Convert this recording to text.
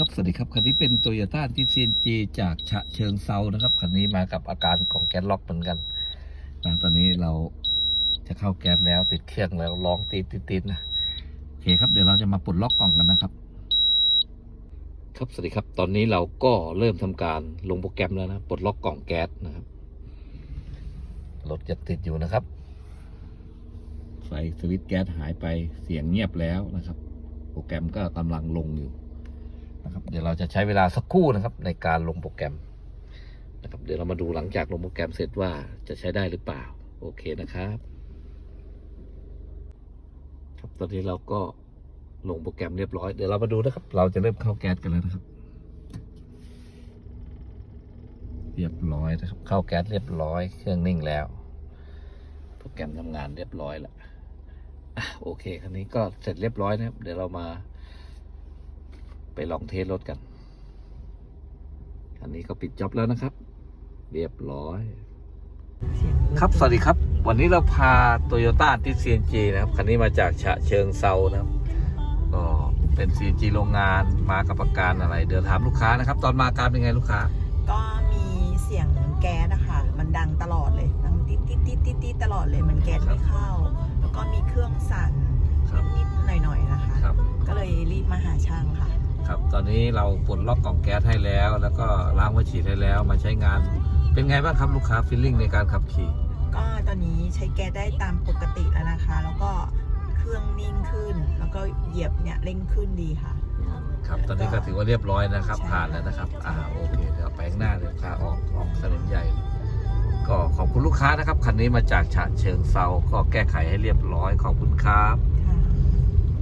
ครับสวัสดีครับคันนี้เป็นโตโยต้าที่ CNG จากฉะเชิงเซานะครับคันนี้มากับอาการของแก๊สล็อกเหมือนกันนะตอนนี้เราจะเข้าแก๊สแล้วติดเครื่องแล้วร้องติดติดติดนะโอเคครับเดี๋ยวเราจะมาปลดล็อกกล่องกันนะครับ ครับสวัสดีครับ ตอนนี้เราก็เริ่มทำการลงโปรแกรมแล้วนะปลดล็อกกล่องแก๊สนะครับรถจะติดอยู่นะครับไฟสวิตช์แก๊สหายไปเสียงเงียบแล้วนะครับ โปรแกรมก็กำลังลงอยู่ นะครับเดี๋ยวเราจะใช้เวลาสักครู่นะครับ ในการลงโปรแกรมนะครับ เดี๋ยวเรามาดูหลังจากลงโปรแกรมเสร็จว่าจะใช้ได้หรือเปล่า โอเคนะครับ ครับตอนนี้เราก็ลงโปรแกรมเรียบร้อยเดี๋ยวเรามาดูนะครับ เราจะเริ่มเข้าแก๊สกันแล้วนะครับ เรียบร้อยนะครับ เข้าแก๊สเรียบร้อยเครื่องนิ่งแล้ว โปรแกรมทำงานเรียบร้อยแล้วโอเคคันนี้ก็เสร็จเรียบร้อยนะครับ เดี๋ยวเรามา ไปลองเทสรถกัน อันนี้ก็ปิดจ็อบแล้วนะครับ เรียบร้อย ครับ สวัสดีครับ วันนี้เราพาโตโยต้าที่ CNG นะครับ คันนี้มาจากฉะเชิงเซานะครับ ก็เป็น CNG โรงงานมากับอาการอะไร เดี๋ยวถามลูกค้านะครับ ตอนมาอาการเป็นไงลูกค้า ก็มีเสียงแก๊สอะค่ะมันดังตลอดเลย ดังติดติดติดติดติดตลอดเลย มันแก๊สไม่เข้า ค่ะครับ ตอนนี้เราปลดล็อกกล่องแก๊สให้แล้ว แล้วก็ล้างหัวฉีดให้แล้ว มาใช้งาน เป็นไงบ้างครับลูกค้าฟีลลิ่งในการขับขี่ ก็ตอนนี้ใช้แก๊สได้ตามปกติแล้วนะคะ แล้วก็เครื่องนิ่งขึ้น แล้วก็เหยียบเนี่ยเร่งขึ้นดีค่ะ ครับ ตอนนี้ก็ถือว่าเรียบร้อยนะครับใช่ผ่านแล้วนะครับ อ่า โอเค เดี๋ยวไปข้างหน้าเดี๋ยวขาออกออกถนนใหญ่ ก็ขอบคุณลูกค้านะครับ คันนี้มาจากฉะเชิงเซา ก็แก้ไขให้เรียบร้อย ขอบคุณครับ